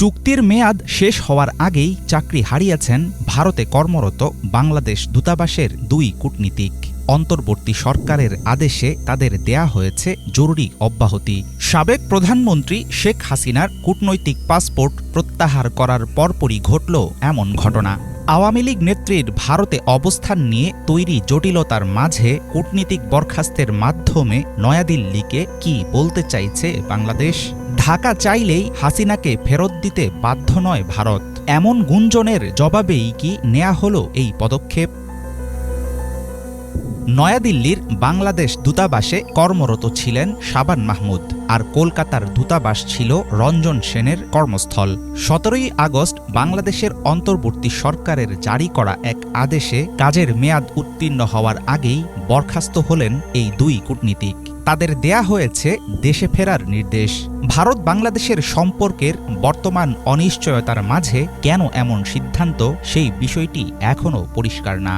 চুক্তির মেয়াদ শেষ হওয়ার আগেই চাকরি হারিয়েছেন ভারতে কর্মরত বাংলাদেশ দূতাবাসের দুই কূটনীতিক। অন্তর্বর্তী সরকারের আদেশে তাদের দেয়া হয়েছে জরুরি অব্যাহতি। সাবেক প্রধানমন্ত্রী শেখ হাসিনার কূটনৈতিক পাসপোর্ট প্রত্যাহার করার পরপরই ঘটল এমন ঘটনা। আওয়ামী লীগ নেত্রীর ভারতে অবস্থান নিয়ে তৈরি জটিলতার মাঝে কূটনীতিক বরখাস্তের মাধ্যমে নয়াদিল্লিকে কি বলতে চাইছে বাংলাদেশ? ঢাকা চাইলেই হাসিনাকে ফেরত দিতে বাধ্য নয় ভারত। এমন গুঞ্জনের জবাবেই কি নেয়া হলো এই পদক্ষেপ? নয়াদিল্লির বাংলাদেশ দূতাবাসে কর্মরত ছিলেন শাবান মাহমুদ আর কলকাতার দূতাবাস ছিল রঞ্জন সেনের কর্মস্থল। সতেরোই আগস্ট বাংলাদেশের অন্তর্বর্তী সরকারের জারি করা এক আদেশে কাজের মেয়াদ উত্তীর্ণ হওয়ার আগেই বরখাস্ত হলেন এই দুই কূটনীতিক। তাদের দেয়া হয়েছে দেশে ফেরার নির্দেশ। ভারত বাংলাদেশের সম্পর্কের বর্তমান অনিশ্চয়তার মাঝে কেন এমন সিদ্ধান্ত সেই বিষয়টি এখনও পরিষ্কার না।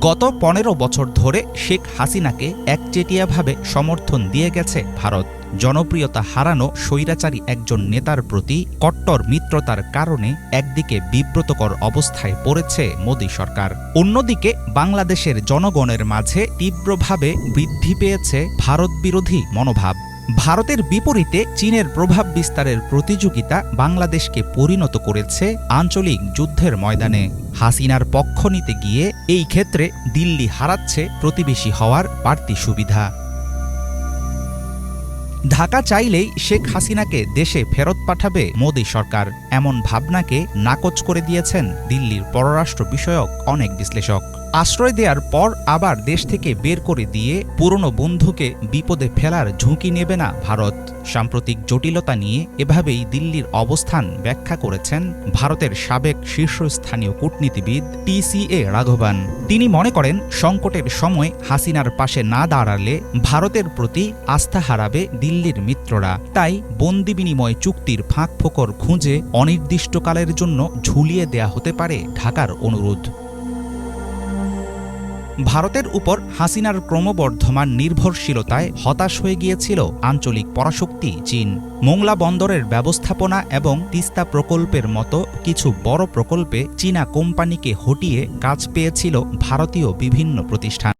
গত পনেরো বছর ধরে শেখ হাসিনাকে একচেটিয়াভাবে সমর্থন দিয়ে গেছে ভারত। জনপ্রিয়তা হারানো স্বৈরাচারী একজন নেতার প্রতি কট্টর মিত্রতার কারণে একদিকে বিব্রতকর অবস্থায় পড়েছে মোদী সরকার। অন্যদিকে বাংলাদেশের জনগণের মাঝে তীব্রভাবে বৃদ্ধি পেয়েছে ভারত বিরোধী মনোভাব। ভারতের বিপরীতে চীনের প্রভাব বিস্তারের প্রতিযোগিতা বাংলাদেশকে পরিণত করেছে আঞ্চলিক যুদ্ধের ময়দানে। হাসিনার পক্ষ নিতে গিয়ে এই ক্ষেত্রে দিল্লি হারাচ্ছে প্রতিবেশী হওয়ার বাড়তি সুবিধা। ঢাকা চাইলেই শেখ হাসিনাকে দেশে ফেরত পাঠাবে মোদী সরকার। এমন ভাবনাকে নাকচ করে দিয়েছেন দিল্লির পররাষ্ট্র বিষয়ক অনেক বিশ্লেষক। আশ্রয় দেওয়ার পর আবার দেশ থেকে বের করে দিয়ে পুরনো বন্ধুকে বিপদে ফেলার ঝুঁকি নেবে না ভারত। সাম্প্রতিক জটিলতা নিয়ে এভাবেই দিল্লির অবস্থান ব্যাখ্যা করেছেন ভারতের সাবেক শীর্ষস্থানীয় কূটনীতিবিদ টিসিএ রাঘবান। তিনি মনে করেন, সংকটের সময় হাসিনার পাশে না দাঁড়ালে ভারতের প্রতি আস্থা হারাবে দিল্লির মিত্ররা। তাই বন্দি বিনিময় চুক্তির ফাঁক ফোকর খুঁজে অনির্দিষ্টকালের জন্য ঝুলিয়ে দেয়া হতে পারে ঢাকার অনুরোধ। ভারতের উপর হাসিনার ক্রমবর্ধমান নির্ভরশীলতায় হতাশ হয়ে গিয়েছিল আঞ্চলিক পরাশক্তি চীন। মোংলা বন্দরের ব্যবস্থাপনা এবং তিস্তা প্রকল্পের মতো কিছু বড় প্রকল্পে চীনা কোম্পানিকে হটিয়ে কাজ পেয়েছিল ভারতীয় বিভিন্ন প্রতিষ্ঠান।